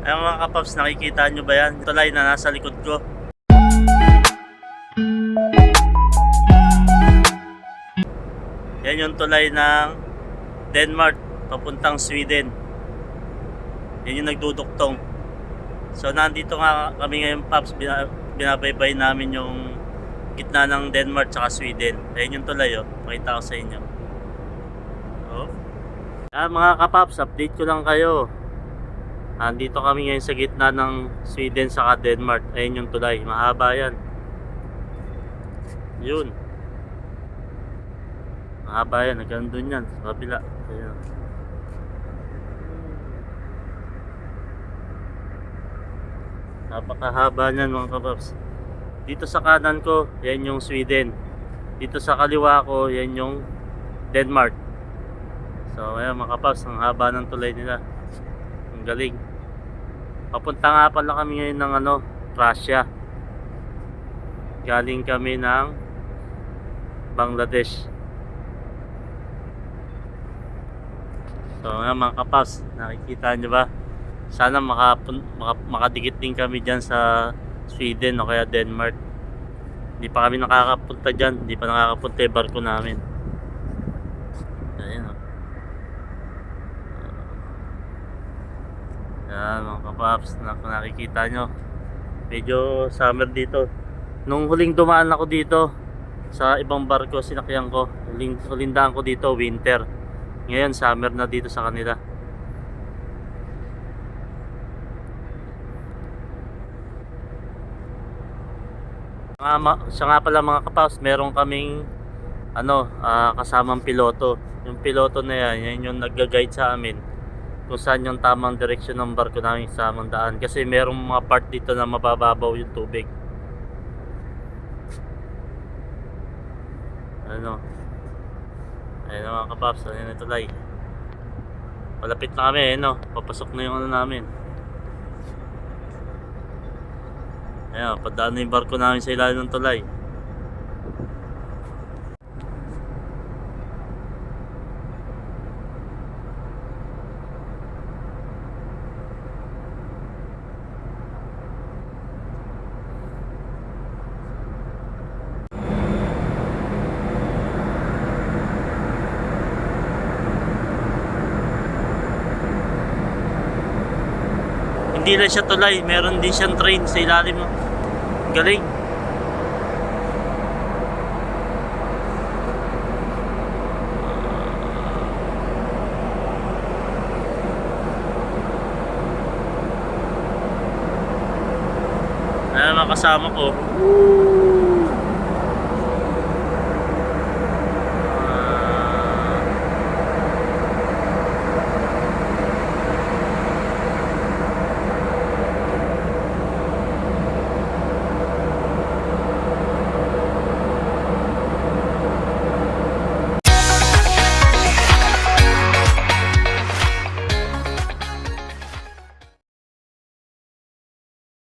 Ayun mga kapaps, nakikita nyo ba yan? Tulay na nasa likod ko. Yan yung tulay ng Denmark papuntang Sweden. Yan yung nagduduktong. So nandito nga kami ngayon Paps, Bina- binabaybay namin yung gitna ng Denmark tsaka Sweden. Ayun yung tulay oh, pakita ko sa inyo. Oh. Ah, mga kapaps, update ko lang kayo. Nandito kami ngayon sa gitna ng Sweden saka Denmark. Ayun yung tulay, mahaba yan. Yun. Mahaba yan, hanggang doon yan, sa kabila. Ayun. Napakahaba niyan mga kapaps. Dito sa kanan ko, yan yung Sweden. Dito sa kaliwa ko, yan yung Denmark. So ayan mga kapaps, ang haba ng tulay nila. Ang galing. Papunta nga pala kami ngayon ng ano, Russia. Galing kami ng Bangladesh. So nga mga kapas, nakikita nyo ba? Sana makapun, maka, makadikit din kami dyan sa Sweden o kaya Denmark. Hindi pa kami nakakapunta dyan, hindi pa nakakapunta yung barko namin. Ayan o. Yan mga kapaps, na, kung nakikita nyo. Medyo summer dito. Nung huling dumaan ako dito, sa ibang barko sinakyan ko, huling, huling daan ko dito, winter. Ngayon, summer na dito sa kanila. Nga, ma- siya nga pala mga kapaps, meron kaming ano, ah, kasamang piloto. Yung piloto na yan, yan yung nagga-guide sa amin kung saan yung tamang direksyon ng barko namin sa tamang daan. Kasi merong mga part dito na mabababaw yung tubig. Ano? Ayun na mga kapaps, ano na tulay. Palapit na kami, ayun no. Papasok na yung ano namin. Ayan, padaan na yung barko namin sa ilalim ng tulay. Hindi lang siya tulay, meron din siyang train sa ilalim. Galing. Ayan mga kasama ko.